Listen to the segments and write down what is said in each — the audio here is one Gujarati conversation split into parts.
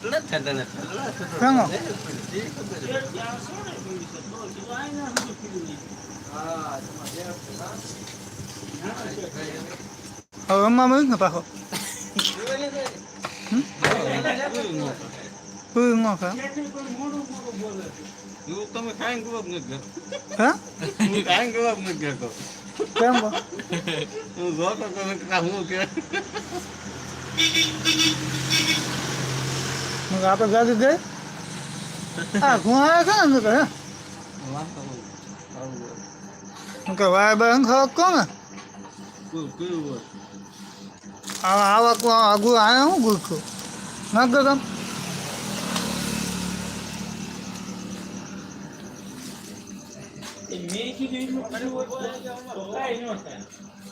सांगो હવે અમ્મા મળ્યું ને પાછો તું ન ખા તમે કાંઈ જવાબ નથી દેતો. હા હું કાંઈ જવાબ નથી દેતો. કેમ બા? હું જોતો તો નથી કાં હું કે મગ આપણે ગાડી દે આ ગુહાય છે ને હું કે વાય બાય અંખ કોણ ને આ. આવા કો આગુ આયા હું ગુખું ના ગગમ હવે ગયા.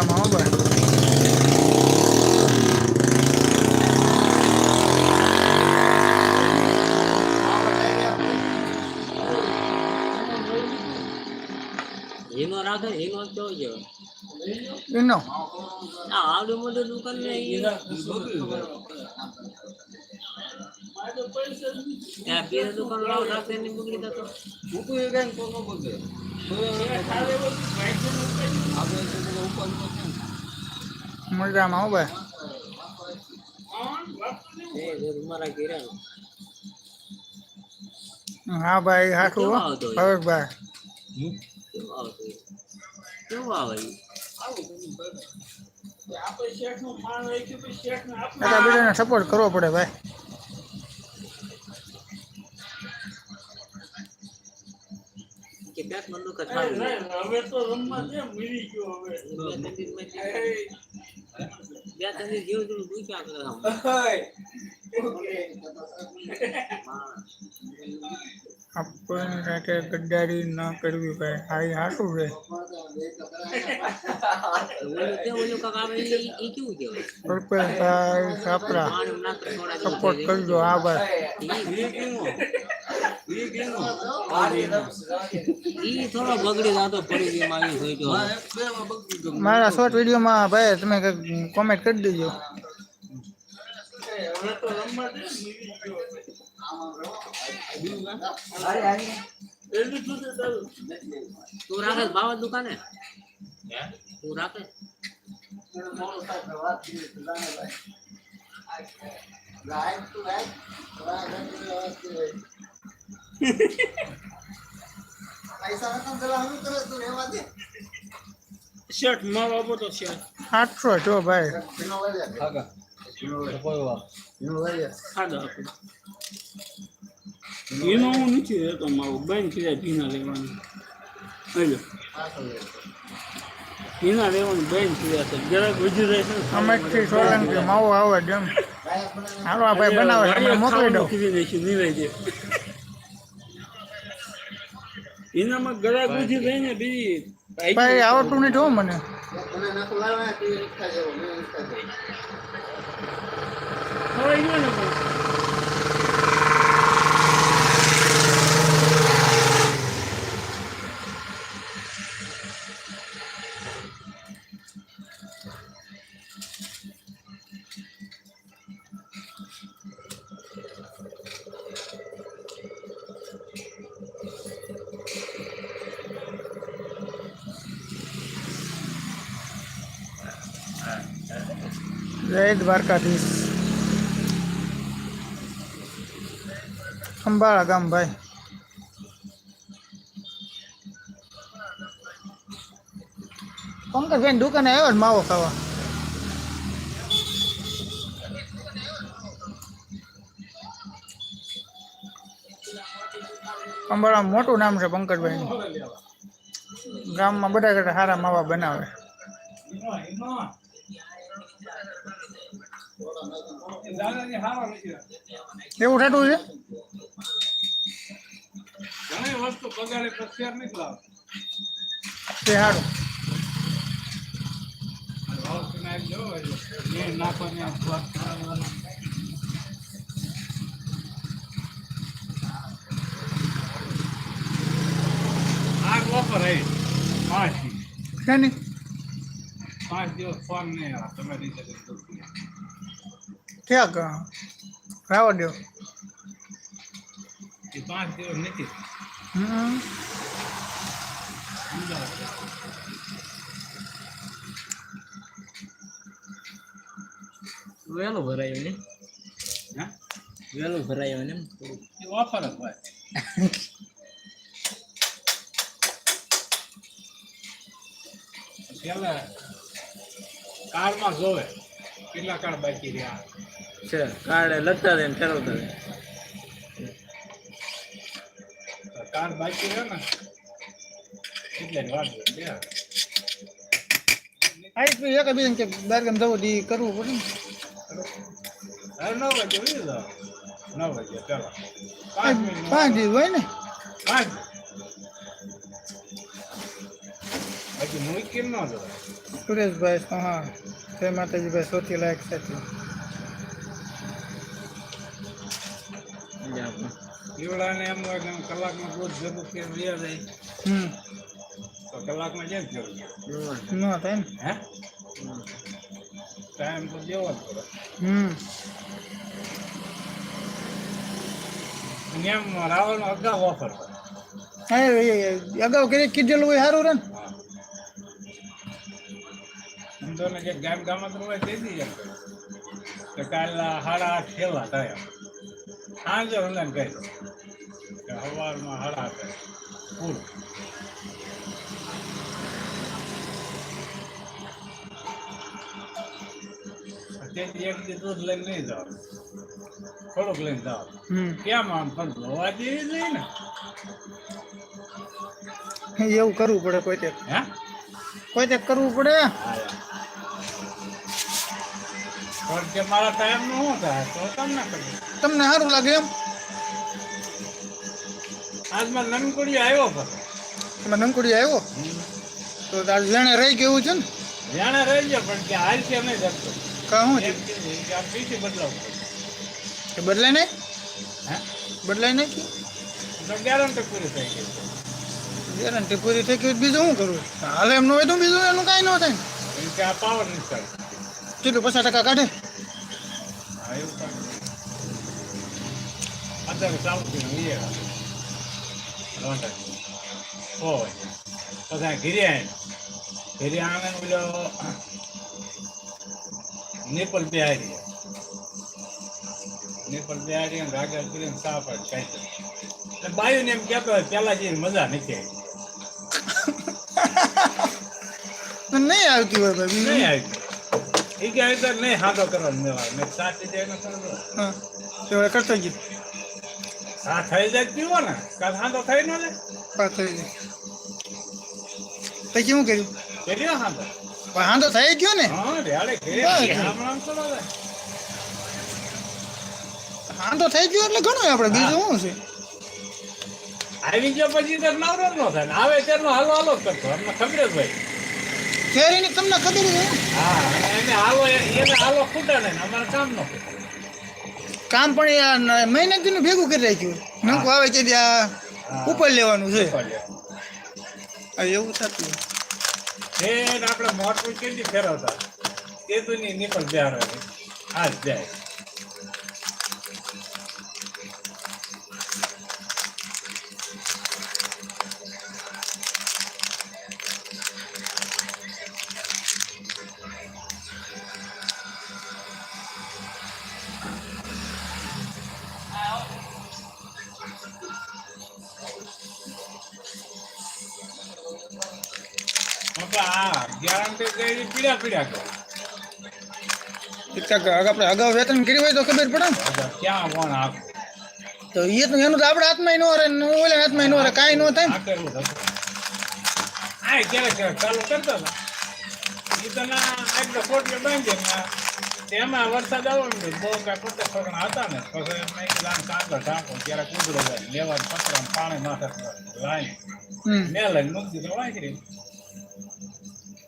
મજામાં હો ભાઈ હિનો રાખે હિનો જોજો એનો આ આવડું મોટું દુકાન ને મજામાં હો ભાઈ. હા ભાઈ હાથું હવે ભાઈ? કેવું આવે સપોર્ટ કરવો પડે ભાઈ. બે જેવું કરે આપણને સાથે ગદ્દારી ન કરવી પડે. આ હાટું છે? કલ્પેશભાઈ છાપરા. સપોર્ટ કરજો આ? ઈ મારી શોર્ટ વિડીયોમાં ભાઈ તમે કોમેન્ટ કરી દેજો. તું રાખે બાવા દુકાને તું રાખે શર્ટ મારો આપો તો શર્ટ. આઠસો જો ભાઈ. આગા. કોઈ વાર. ખાધો આપો એનો હું નથી રહેતો મારો બેન કીધા ભીના લેવાનું. હેલો. ભીના લેવાનું બેન કીધા છે. જરાક વધી રહેશે અમેઠથી સોલંકી માવો આવે જેમ હાલો આ ભાઈ બનાવો તમે મોકલી દો કીધી દઈશું નિરાય દે એનામાં ગળા ગુજી રહી ને બીજી ભાઈ આવડતું નહીં જો મને. ખવાઈ જય દ્વારકાધીશ. અંબાળા ગામ ભાઈ. પંકજભાઈ દુકાને આવ્યો ને માવો ખાવા. અંબાળા મોટું નામ છે પંકજભાઈ ગામમાં બધા કરતા સારા માવા બનાવે. એવું થતું છે? ઘણી વસ્તુ બગાડે પ્રત્યાર લાવતા તે હારું. આગ ઓફર આવી. પાંચ છે ને પાંચ દિવસ ફોન નહીં આવે તમે રીતે ક્યાંક રાવા દો પાંચ દિવસ નથી. હમ. વહેલું ભરાયું ને હા? વહેલું ભરાયું ને એ ઓફર જ હોય. પેલા કારમાં જોવે કેટલા કાળ બાકી રહ્યા. છે. કાર્ડ લગતા દે ફેરવતા દે. કાર બાકી ને એટલે. બે. આઈ પી એક બીજું કે બાર ગામ જવું દી કરવું પડે ને. નવ વાગે ઉડી. નવ વાગે ચાલો. પાંચ દિવસ હોય ને? પાંચ બાકી મૂકી ન જવાય સુરેશભાઈ તો હા જય માતાજીભાઈ સૌથી લાયક સાથી. દીવડાને એમ હોય કે કલાકમાં દૂધ ભેગું કે રહ્યા જાય. હમ. તો કલાકમાં જેમ જરૂર ન થાય ને. હે? ટાઈમ તો દેવો જ પડે. હમ. એમ રાવણ અગાઉ ઓફર અગાઉ કરી કીધેલું હોય સારું રે ને. તો ને જે ગામ ગામમાં હોય તે કાલ સાડા આઠ થયેલા થાય. સાંજે કહી દો. કે સવારમાં હળા આઠે પૂરું એક દી દૂધ લઈને નહીં જાવ થોડુંક લઈને જાવ હમ. કેમ આમ પણ ધોવા જેવી નહીં ને? એવું કરવું પડે કોઈ તે હે? કોઈ તે કરવું પડે. કે મારા ટાઈમનું શું થાય? તો તમને કરી તમને સારું લાગે એમ? આજમાં નનકુડી આવ્યો પણ. એમાં આવ્યો? તો આજ જાણે રહી ગયું છે ને? જાણે રહી ગયો પણ કે હાલ છે નહીં જતો. કા શું છે? કે પીસી બદલાવું પડે. બદલાય નહીં હે? બદલાય નહીં કે તો ગેરંટી પૂરી થઈ ગઈ. ગેરંટી પૂરી થઈ ગઈ બીજું શું કરવું હાલે એમ ન હોય તો બીજું એનું કાંઈ ન થાય. કે આ પાવર નિકાલ કેટલું પચાસ ટકા કાઢે કાંઈ. ને ઘીરે ઘીરે આવીને પેલો નેપલ બે હારી નેપલ બે હારી અને રાગા કરીને જ કાઢી એટલે બાયુને એમ હોય પેલા જઈને મજા નથી આવી નહીં આવતી હોય ભાઈ નહીં બીજું આવી એ કે તો નહીં હાથો કરવા મેળા મેં જાય હા. તે કરતો ગયો હા થઈ જાય પીવો ને. કાલ હાથો થઈ ન જાય. પાસ થઈ ગયો પછી શું કર્યું? કર્યો હાથો પણ હા થઈ ગયો ને? હા રેડે ઘરે જાય હા તો થઈ ગયો એટલે ઘણું આપણે. બીજું શું છે? આવી ગયો પછી તો નવરો ન થાય આવે ત્યારનો હાલો હાલો કરતો. અમને ખબર જ ભાઈ કેરીની તમને ખબર છે? હા એને હાલો એને હાલો ખૂટે ને અમારે કામ નો કામ પણ આ ન- ભેગું કરી રાખ્યું. નંકો આવે છે ત્યાં ઉપર લેવાનું છે. એવું થતું આપણે મોટું કેટલી ફેરવતા. એ તો નહીં નીકળ જાય આજ જાય. આપણે અગાઉ વેતન કર્યું હોય તો ખબર પડે ક્યાં કોણ આપ? તો એ તો એનું તો આપણે હાથમાં નો રહે ને ઓલે હાથમાં નો રહે કાંઈ ન થાય આ ક્યારેક ચાલુ કરતા હતા. એ તો ના આટલો કોટલો બાંધે તેમાં વરસાદ આવ્યો બહુ કાંઈ પચાસ છોકરા હતા ને. પછી મેં કીધું કાંકર ઢાંકો લેવા પતરા પાણી માથે લાઈન. મેં લઈને મૂકી દીધું વાંચી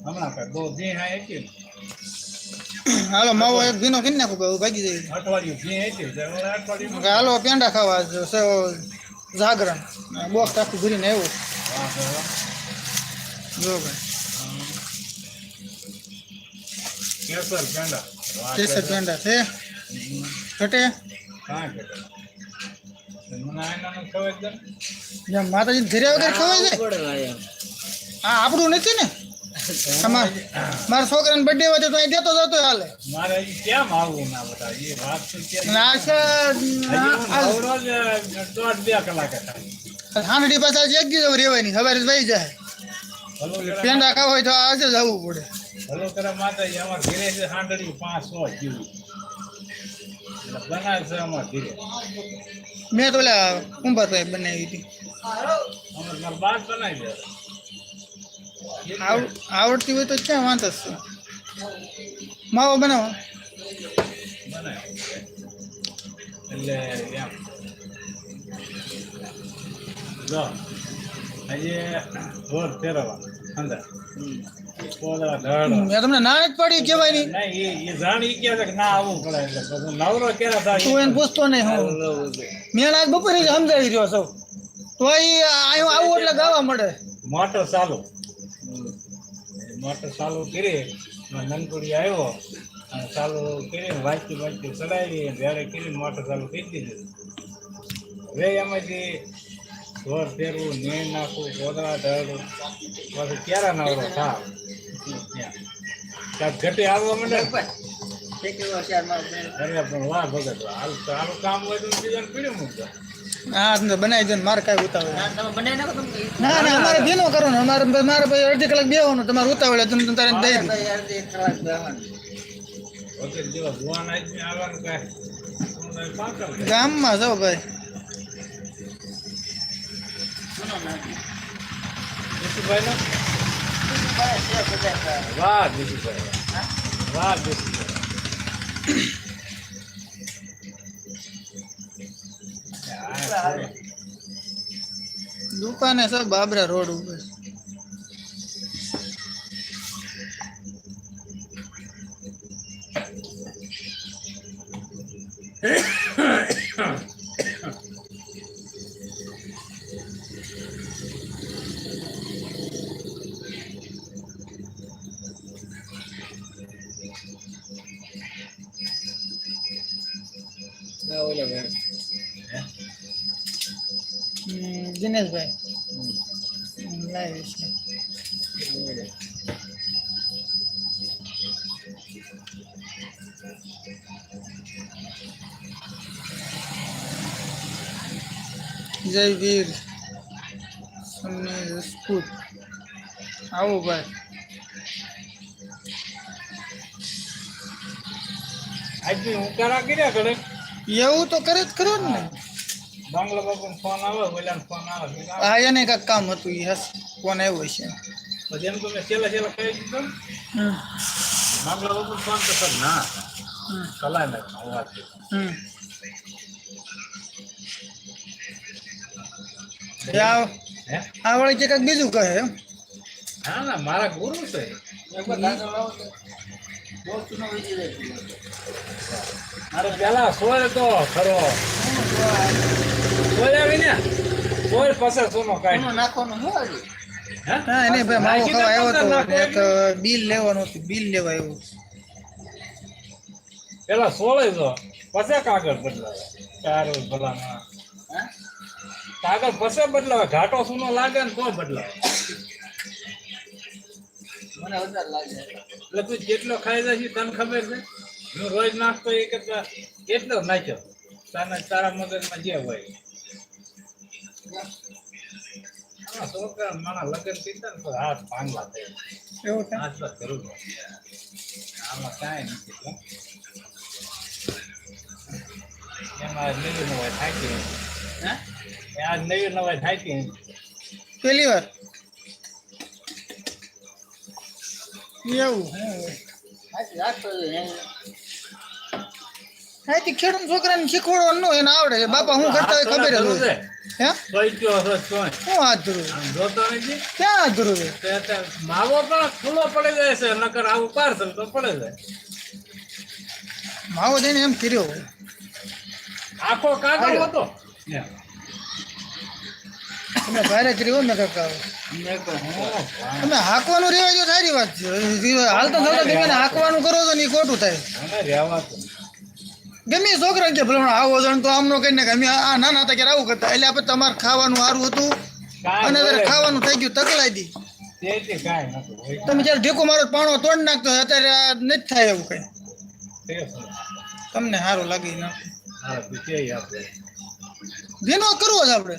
હમણાં કાંઈ બહુ હાલો માવો એક ભીનો કરી નાખું કે ભાગી અઠવાડિયું કે હાલો પેંડા ખાવા છે જાગરણ. બોક્સ આખું ભરીને આવ્યો. જો ભાઈ. કેસર પેંડા. કેસર પેંડા છે. ઘટે. માતાજી ધીરે વગર ખવાય જાય? ભાઈ. આ આપણું નથી ને? મારા છોકરાને બર્થડે હોય તો અહીં દેતો જતો હાલે. મારે કેમ આવવું ના બધા એ વાત છે? જ દોઢ બે કલાક હતા. હાંડી પાસે એક દિવસ રેવાની સવારે જ વહી જાય. પેંડા ખાવા હોય તો આજે જ આવવું પડે. ભલો કરે માતાજી અમારે ઘરે છે હાંડળિયું પાંચ સો જેવું. બનાવે છે અમારે ઘરે. મેં તો ઓલા કુંભારભાઈ બનાવી હતી. અમારે મારા બાદ બનાવી દે. આવડતી હોય તો ક્યાં વાંધો છે? માવો બનાવો. તમને ના જ પાડી કહેવાય નહીં પૂછતો નહીં હું. મેં આજ બપોરે સમજાવી રહ્યો સૌ તો આવું એટલે ગાવા મળે. મોટર ચાલુ. મોટર ચાલુ કરી નનકુડી આવ્યો અને ચાલુ કરીને વાંચતી વાંચતી ચડાવી જ્યારે કરીને મોટર ચાલુ કરી દીધું હવે એમાંથી ઘર ફેરવું ને નાખવું ગોદરા ઢળવું પછી ક્યારે નવરો થા ત્યાં ઘટે આવવા માંડે. અરે પણ વાહ ભગત. હાલ સારું કામ હોય તો બીજાને પીડ્યું મૂકજો હા તમને બનાવી દો ને મારે કાંઈ ઉતાવળ ના, તમે બનાવી નાખો તમે. ના ના અમારે ભીનો કરો ને અમારે મારે ભાઈ અડધી કલાક બેવાનું તમારે ઉતાવળે તમે તારે દઈ દઉં ભાઈ, વાહ બેહવાનું. દુકાને સબ બાબરા રોડ ઉપર. જય વીર સુનિલ સ્કૂલ. આવો ભાઈ. આજથી હું કરા કર્યા કરે એવું તો કરે જ ખરો ને. બાંગ્લા બાપુ ફોન આવે ઓલા ફોન આવે. હા એને કાંઈક કામ હતું એ હસ કોણ આવ્યો છે. પછી એમ તમે છેલ્લા છેલ્લા કહી દીધો બાંગ્લા બાપુ ફોન તો સર ના. કલાય અવાજ આ વળી કે કાંઈક બીજું કહે એમ? ના ના મારા ગુરુ છે. મારે પેલા સોય તો ખરો. સોય આવી ને? સોય પાસે સોનો કાઢ. નાખવાનો નાખવાનું શું હે? હા એને ભાઈ માવો ખાવા આવ્યો હતો એક બિલ લેવાનું હતું બિલ લેવા આવ્યું પેલા સોળે તો પછી કાગળ બદલાવે. ચાર ભલામાં હા? કાગળ પછી બદલાવે. ઘાટો સૂનો લાગે ને તો બદલાવે. મને વધારે લાગે. એટલે તું જેટલો ખાઈ જાય છે તને ખબર છે? હું રોજ નાખતો એ કરતા એટલો નાખ્યો. તારા તારા મગજમાં જે હોય. છોકરા મારા લગ્ન પીતા ને તો હાથ ભાંગલા થઈ એવું? હાથ વાત જરૂર આમાં કાંઈ નથી એમાં લીલું હોય થાય થાકી હે? એ આજ નવી નવાઈ થાકી પહેલી વાર. એવું. હું હોય. હાથી રાખતો હોય ને. હાથી ખેડૂત છોકરાને શીખવાડવાનું એને આવડે. છે બાપા હું કરતા હોય ખબર જ હે તોય કયો હતો તોય. હાથ ધરું જોતો નથી? ક્યાં હાથ ધરું છે તે તે માવો પણ ખુલ્લો પડી જાય છે નકર આવું પાર્સલ તો પડે જાય. માવો જઈને એમ કર્યો. આખો કાગળ હતો. તમે ભારે કર્યો હોય. કાકા તમે હાંકવાનું રહેવા જો સારી વાત છે. હાલતો ચાલતો ગમે હાંકવાનું કરો તો ને ખોટું થાય. ગમે છોકરા કે ભલે આવો જણ તો આમનો અમે આ નાના હતા કે આવું કરતા. એટલે આપણે તમારે ખાવાનું સારું હતું. અને અત્યારે ખાવાનું થઈ ગયું તકલાઈ દી. તમે જ્યારે ઢેકો મારો પાણો તોડ નાખતો અત્યારે આ નથી થાય એવું કઈ. તમને સારું લાગે ના કરવો છે આપણે.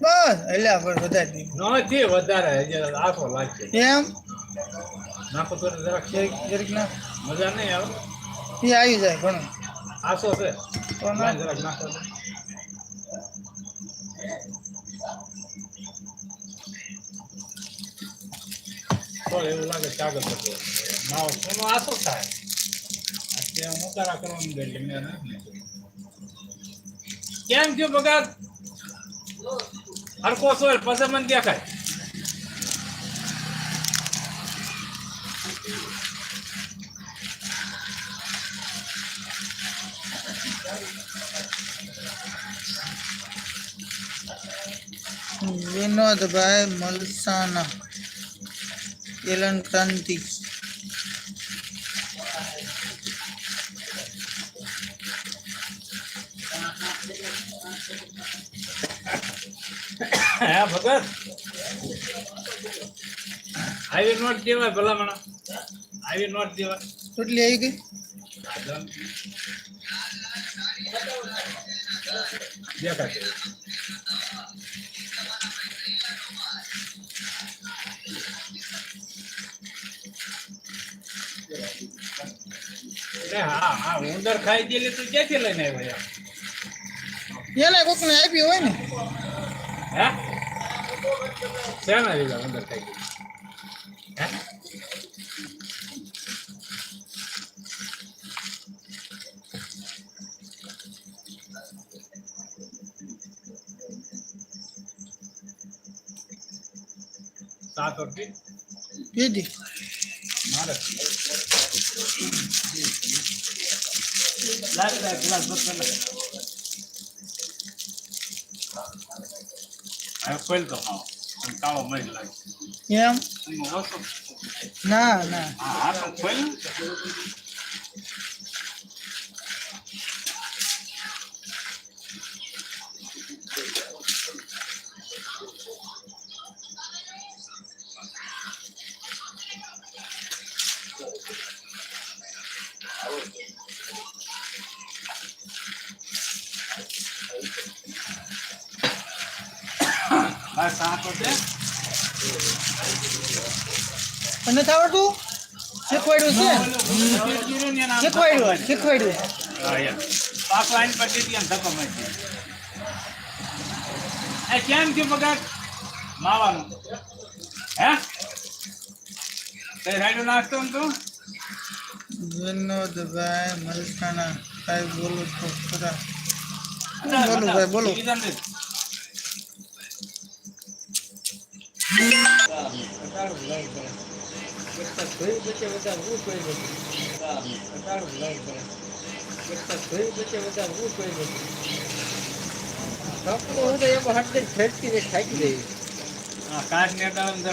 બસ એટલે આપણે વધારી દીધું નહોતી વધારે હજી આખો લાગશે એમ? નાખો તો જરાક જરીક ના. મજા નહીં આવે. એ આવી જાય ઘણું. આસો છે. તો ના. જરાક નાખો તો. એવું લાગે કાગળ હતો માવો સોનો આસો થાય. અત્યારે કરવાનું એટલે મેં નથી લીધું. કેમ થયું બગાડ? હરકો સોય પછી મને દેખાય. વિનોદભાઈ મલસાના એલન ક્રાંતિ. હે ભગત આવી નોટ દેવાય ભલામણા આવી નોટ દેવાય કેટલી આવી ગઈ? દેખાશે અરે હા હા ઉંદર ખાઈ ગયેલી તું ક્યાંથી લઈને આવ્યો યાર? એને કોકને આપી હોય ને. હે? શેના લીધા ઉંદર ખાઈ ગયેલી હે? સાત વર્ષથી પીધી મારે. લાગ લાગ ગ્લાસ બસ કર આ ખોલ તો હા. કાળો મરી લાગે. એમ? ના ના. હા હા તો ખોલ. તને નથી આવડતું? શીખવાડ્યું છે? શીખવાડ્યું શીખવાડ્યું ધક્કો એ કેમ માવાનું. હે? તે રાઈડો નાખતો ને તું? વિનોદભાઈ મલસાણા સાહેબ બોલો ખરા બતાવ. ભાઈ, બોલો.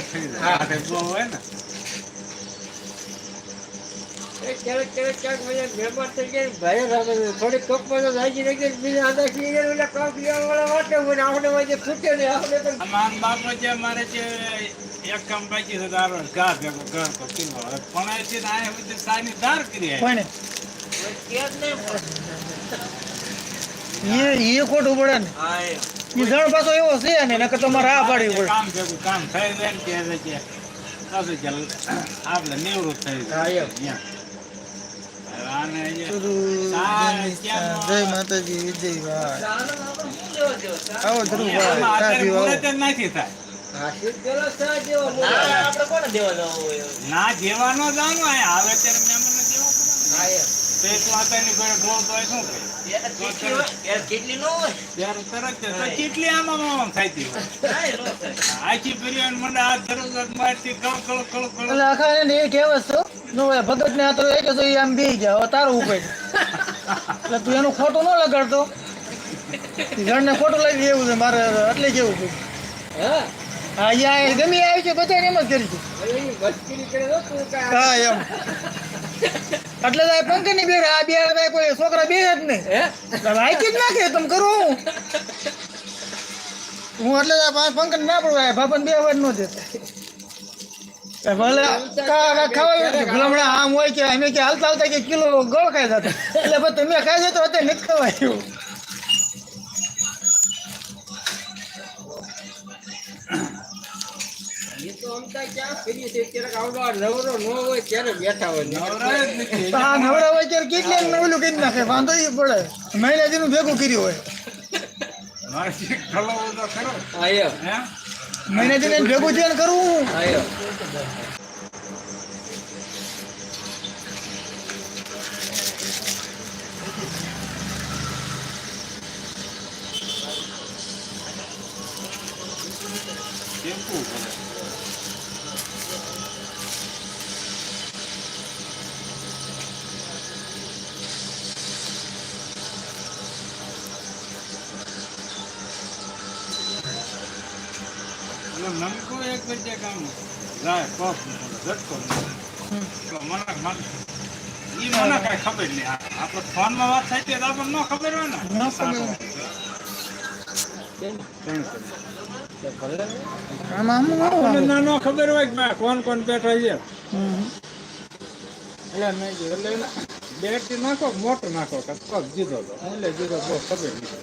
કીધા ને. હા, લાગી રહી બીજા આધા ખીરે ઓલા કપ લેવા વાળા વાટે હોય આપણે વાજે ખૂટે ને આપણે આમ મારે છે એક કામ બાકી છે તારો ઘા ભેગો ઘર તો કિલો પણ એ છે આ સુધી સાની ધાર કરી આયા. કોઈને કે જ નહીં એ એ ખોટું પડે ને. એ. એ જણ પાછો એવો છે ને નકર તમારે આ પાડવી પડે. કામ ભેગું કામ થઈ જાય ને કે છે કે આપણે નિવૃત્ત થઈ હા, જાય માતાજી આવો જ નથી થાય. ના, મોટો. આપણે કોને દેવા જવું હોય ના જેવાનો જાણો આવે ત્યારે પડે એક ઘરે ઢોળ તો શું કેટલી આમાં આમાં થતી હોય ના, એ ન થાય. આખી પીરિયડ મને હાથ ધરો મારતી કળ કળ કળ કળ. એટલે આખા એને એ કહેવત છો નો ભગત ને આ તો એક જ આમ બેહી જાય હવે તારું ઉપર એટલે તું એનું ખોટું ન લગાડતો. જણને ખોટું લાગી એવું છે મારે એટલે કેવું છે? હા. હા અહીંયા ગમી આવી છે બધા એમ જ કરી છે હા એમ. એટલે તો પંખની બે આ બે ભાઈ કોઈ છોકરા બે જ નહીં. વાંચી જ નાખે તમે કરો હું. હું એટલે પંખ ના પડવા બાપન બે વાર નો દેતા. ભલે કા કા ખાવા ભલામણા આમ હોય કે અમે કે હાલતા હાલતા કે કિલો ગોળ ખાઈ જતા. એટલે તમે ખાઈ જતો અત્યારે નથી ખવાયું મહિનાજીનું ભેગું કર્યું હોય. મારે શીખ ખલાવો તો ખરો. હા એમ હે? મહિનાજીને ભેગું થઈને કરવું? હા એમ નમકો એક કામ જાય કોક ઝટકો મને મને ઈ મને કાંઈ ખબર નહીં. આપણે ફોનમાં વાત થઈ તો આપણને ન ખબર હોય ને. ન ખબર ન ખબર કે કોણ કોણ બેઠા છે એટલે મેં કીધું એટલે બેટ નાખો મોટો નાખો કે જીધો તો એટલે જીધો બહુ ખબર નહીં.